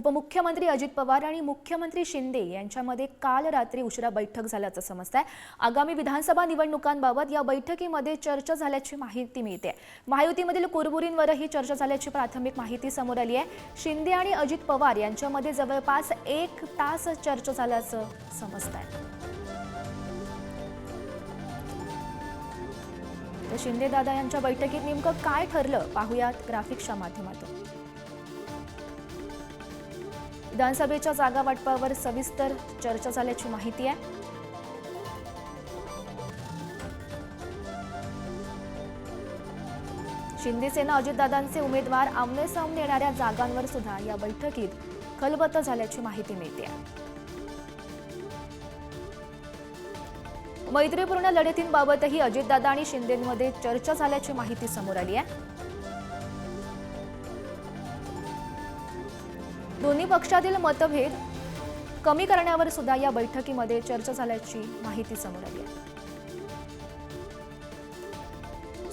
उपमुख्यमंत्री अजित पवार आणि मुख्यमंत्री शिंदे यांच्यामध्ये काल रात्री उशिरा बैठक झाल्याचं समजत आहे आगामी विधानसभा निवडणुकांबाबत या बैठकीमध्ये चर्चा झाल्याची माहिती मिळते. महायुतीमधील कुरबुरींवरही चर्चा झाल्याची प्राथमिक माहिती समोर आली आहे. शिंदे आणि अजित पवार यांच्यामध्ये जवळपास एक तास चर्चा झाल्याचं समजत आहे तर शिंदे दादा यांच्या बैठकीत नेमकं काय ठरलं? पाहुयात ग्राफिक्सच्या माध्यमातून. विधानसभेच्या जागा वाटपावर सविस्तर चर्चा झाल्याची माहिती आहे. शिंदेसेना अजितदादांचे उमेदवार आमने सामने येणाऱ्या जागांवर सुद्धा या बैठकीत खलबत झाल्याची माहिती मिळते. मैत्रीपूर्ण लढतींबाबतही अजितदादा आणि शिंदेमध्ये चर्चा झाल्याची माहिती समोर आली आहे. दोन्ही पक्षातील मतभेद कमी करण्यावर सुद्धा या बैठकीमध्ये चर्चा झाल्याची माहिती समोर आली आहे.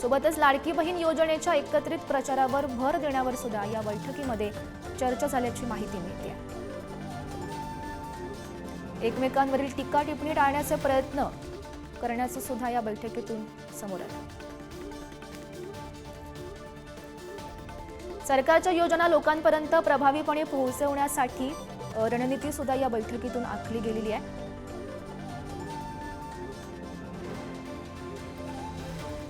सोबतच लाडकी बहीण योजनेच्या एकत्रित प्रचारावर भर देण्यावर सुद्धा या बैठकीमध्ये चर्चा झाल्याची माहिती मिळते एकमेकांवरील टीका टिप्पणी टाळण्याचे प्रयत्न करण्याचं सुद्धा या बैठकीतून समोर आलं. सरकारच्या योजना लोकांपर्यंत प्रभावीपणे पोहोचवण्यासाठी रणनीती सुद्धा या बैठकीतून आखली गेलेली आहे.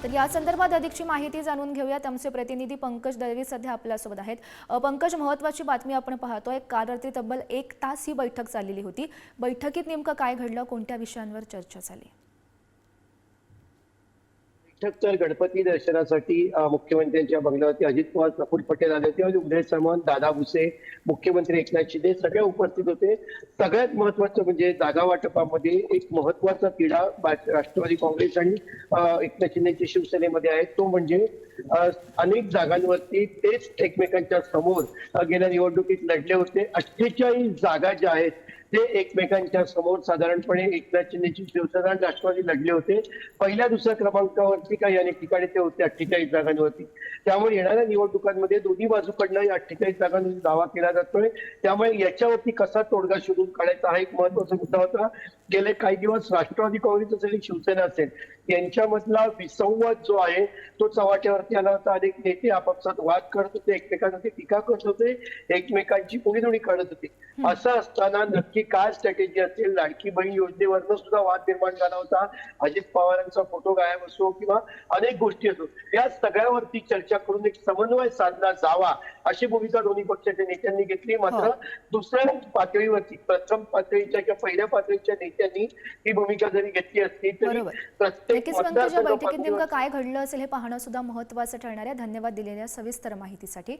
तर या संदर्भात अधिकची माहिती जाणून घेऊयात. आमचे प्रतिनिधी पंकज दळवी सध्या आपल्यासोबत आहेत. पंकज महत्वाची बातमी आपण पाहतोय काल रात्री तब्बल एक तास ही बैठक चाललेली होती. बैठकीत नेमकं काय घडलं? कोणत्या विषयांवर चर्चा झाली? तर गणपती दर्शनासाठी मुख्यमंत्र्यांच्या बंगल्यावरती अजित पवार प्रफुल्ल पटेल आले होते. उदय सामंत दादा भुसे मुख्यमंत्री एकनाथ शिंदे सगळे उपस्थित होते. सगळ्यात महत्वाचं म्हणजे जागा वाटपामध्ये एक महत्त्वाचा तिढा राष्ट्रवादी काँग्रेस आणि एकनाथ शिंदेच्या शिवसेनेमध्ये आहे. तो म्हणजे अनेक जागांवरती तेच एकमेकांच्या समोर गेल्या निवडणुकीत लढले होते. अठ्ठेचाळीस जागा ज्या आहेत ते एकमेकांच्या समोर साधारणपणे एकनाथ शिंदेची शिवसेना आणि राष्ट्रवादी लढले होते. पहिल्या दुसऱ्या क्रमांकावरती काही अनेक ठिकाणी ते होते अठ्ठेचाळीस जागांवरती. त्यामुळे येणाऱ्या निवडणुकांमध्ये दोन्ही बाजूकडनं या अठ्ठेचाळीस जागांवर दावा केला जातोय. त्यामुळे याच्यावरती कसा तोडगा शोधून काढायचा हा एक महत्त्वाचा मुद्दा होता. गेले काही दिवस राष्ट्रवादी काँग्रेस असेल शिवसेना असेल यांच्यामधला विसंवाद जो आहे तो चव्हाट्यावरती आला होता. अनेक नेते आपापसात वाद करत होते एकमेकांवरती टीका करत होते एकमेकांची उणीधुणी काढत होते. असं असताना नक्की काय स्ट्रॅटेजी असेल? लाडकी बहीण योजनेवरनं सुद्धा वाद निर्माण झाला होता. अजित पवारांचा फोटो गायब असो किंवा अनेक गोष्टी असो. या सगळ्यावरती चर्चा करून एक समन्वय साधला जावा अशी भूमिका दोन्ही पक्षाच्या नेत्यांनी घेतली. मात्र. दुसऱ्या पातळीवरती प्रथम पातळीच्या किंवा पहिल्या पातळीच्या नेत्यांनी ही भूमिका जरी घेतली असती तरी. प्रत्येक बैठकीत नेमकं काय घडलं असेल हे पाहणं सुद्धा महत्त्वाचं ठरणार आहे. धन्यवाद दिलेल्या सविस्तर माहितीसाठी.